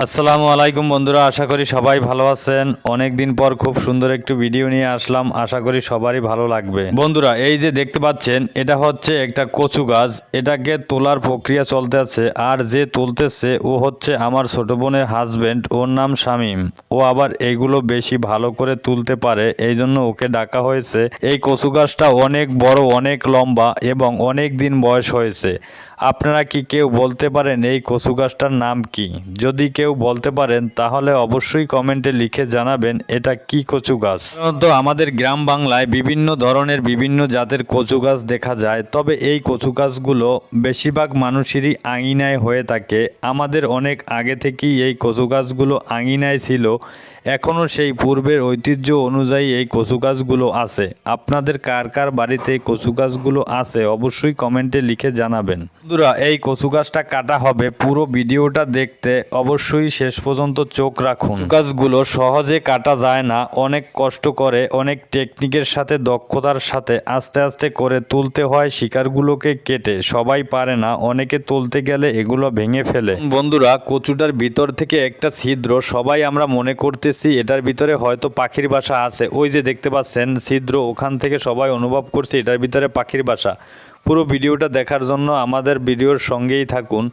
আসসালামু আলাইকুম বন্ধুরা, আশা করি সবাই ভালো আছেন। অনেক দিন পর খুব সুন্দর একটু ভিডিও নিয়ে আসলাম, আশা করি সবারই ভালো লাগবে। বন্ধুরা, এই যে দেখতে পাচ্ছেন, এটা হচ্ছে একটা কচু গাছ। এটাকে তোলার প্রক্রিয়া চলতে আছে, আর যে তুলতেছে, ও হচ্ছে আমার ছোট বোনের হাজবেন্ড ওর নাম শামীম। ও আবার এইগুলো বেশি ভালো করে তুলতে পারে, এই জন্য ওকে ডাকা হয়েছে। এই কচু গাছটা অনেক বড়, অনেক লম্বা এবং অনেক দিন বয়স হয়েছে। আপনারা কি কেউ বলতে পারেন এই কচু গাছটার নাম কি? যদি কেউ বলতে পারেন, তাহলে অবশ্যই কমেন্টে লিখে জানাবেন, এটা কি কচু গাছ? সাধারণত আমাদের গ্রাম বাংলায় বিভিন্ন ধরনের বিভিন্ন জাতের কচু গাছ দেখা যায়, তবে এই কচু গাছগুলো বেশিরভাগ মানুষেরই আঙিনায় হয়ে থাকে। আমাদের অনেক আগে থেকেই এই কচু গাছগুলো আঙিনায় ছিল, এখনও সেই পূর্বের ঐতিহ্য অনুযায়ী এই কচু গাছগুলো আছে। আপনাদের কার কার বাড়িতে এই কচু গাছগুলো আছে, অবশ্যই কমেন্টে লিখে জানাবেন। বন্ধুরা, এই কচু গাছটা কাটা হবে, পুরো ভিডিওটা দেখতে অবশ্যই শেষ পর্যন্ত চোখ রাখুন। গাছগুলো সহজে কাটা যায় না অনেক কষ্ট করে অনেক টেকনিকের সাথে দক্ষতার সাথে আস্তে আস্তে করে তুলতে হয় শিকারগুলোকে কেটে। সবাই পারে না অনেকে তুলতে গেলে এগুলো ভেঙে ফেলে। বন্ধুরা কচুটার ভিতর থেকে একটা ছিদ্র সবাই আমরা মনে করতেছি এটার ভিতরে হয়তো পাখির বাসা আছে। ওই যে দেখতে পাচ্ছেন ছিদ্র ওখান থেকে সবাই অনুভব করছে এটার ভিতরে পাখির বাসা। পুরো ভিডিওটা দেখার জন্য আমাদের ভিডিওর সঙ্গেই থাকুন।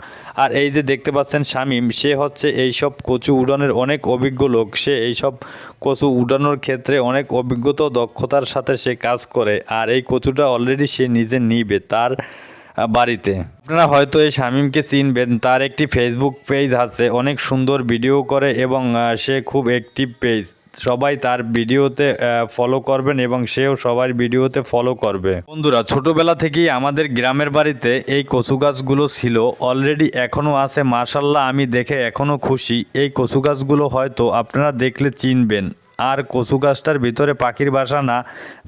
আর এই যে দেখতে পাচ্ছেন শামীম সে হচ্ছে এইসব কচু উড়ানের অনেক অভিজ্ঞ লোক। সে এইসব কচু উড়ানোর ক্ষেত্রে অনেক অভিজ্ঞতা দক্ষতার সাথে সে কাজ করে। আর এই কচুটা অলরেডি সে নিজে নিবে। তার বাড়িতে। আপনারা হয়তো এই শামীমকে চিনবেন, তার একটি ফেসবুক পেজ আছে, অনেক সুন্দর ভিডিও করে এবং সে খুব অ্যাক্টিভ পেজ সবাই তার ভিডিওতে ফলো করবেন এবং সেও সবার ভিডিওতে ফলো করবে। বন্ধুরা, ছোটবেলা থেকেই আমাদের গ্রামের বাড়িতে এই কচু গাছগুলো ছিল অলরেডি এখনও আছে মার্শাল্লাহ আমি দেখে এখনও খুশি। এই কচু গাছগুলো হয়তো আপনারা দেখলে চিনবেন। আর কচু গাছটার ভিতরে পাখির বাসা না।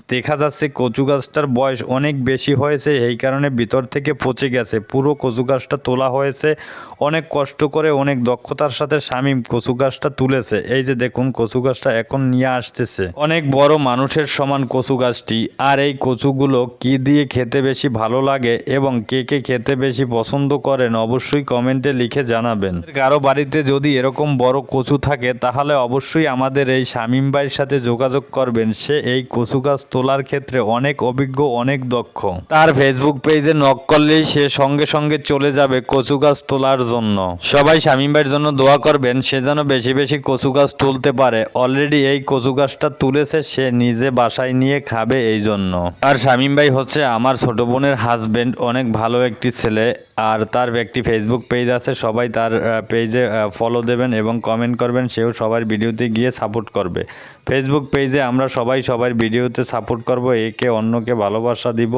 দেখা যাচ্ছে কচু গাছটার বয়স অনেক বেশি হয়েছে, এই কারণে ভিতর থেকে পচে গেছে। পুরো কচু গাছটা তোলা হয়েছে। অনেক কষ্ট করে, অনেক দক্ষতার সাথে শামীম কচু গাছটা তুলেছে। এই যে দেখুন, কচু গাছটা এখন নিয়ে আসতেছে। অনেক বড় মানুষের সমান কচু গাছটি। আর এই কচুগুলো কি দিয়ে খেতে বেশি ভালো লাগে এবং কে কে খেতে বেশি পছন্দ করেন, অবশ্যই কমেন্টে লিখে জানাবেন। কারও বাড়িতে যদি এরকম বড় কচু থাকে, তাহলে অবশ্যই আমাদের এই শামীম ভাইয়ের সাথে যোগাযোগ করবেন। সে এই কচু গাছ তোলার ক্ষেত্রে অনেক অভিজ্ঞ, অনেক দক্ষ। তার ফেসবুক পেজে নক করলেই সে সঙ্গে সঙ্গে চলে যাবে কচু গাছ তোলার জন্য। সবাই শামীম ভাইয়ের জন্য দোয়া করবেন, সে যেন বেশি বেশি কচু গাছ তুলতে পারে। অলরেডি এই কচু গাছটা তুলেছে, সে নিজে বাসায় নিয়ে খাবে এই জন্য। আর শামীম ভাই হচ্ছে আমার ছোট বোনের হাজবেন্ড অনেক ভালো একটি ছেলে। আর তার একটি ফেসবুক পেজ আছে, সবাই তার পেজে ফলো দেবেন এবং কমেন্ট করবেন, সেও সবার ভিডিওতে গিয়ে সাপোর্ট করবে। ফেসবুক পেজে আমরা সবাই সবার ভিডিওতে সাপোর্ট করব, একে অন্যকে ভালোবাসা দিব,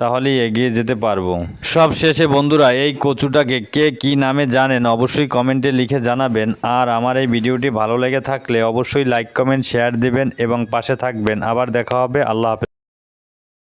তাহলেই এগিয়ে যেতে পারব। সব শেষে বন্ধুরা, এই কচুটাকে কে কি নামে জানেন অবশ্যই কমেন্টে লিখে জানাবেন। আর আমার এই ভিডিওটি ভালো লেগে থাকলে অবশ্যই লাইক কমেন্ট শেয়ার দিবেন এবং পাশে থাকবেন। আবার দেখা হবে, আল্লাহ হাফেজ।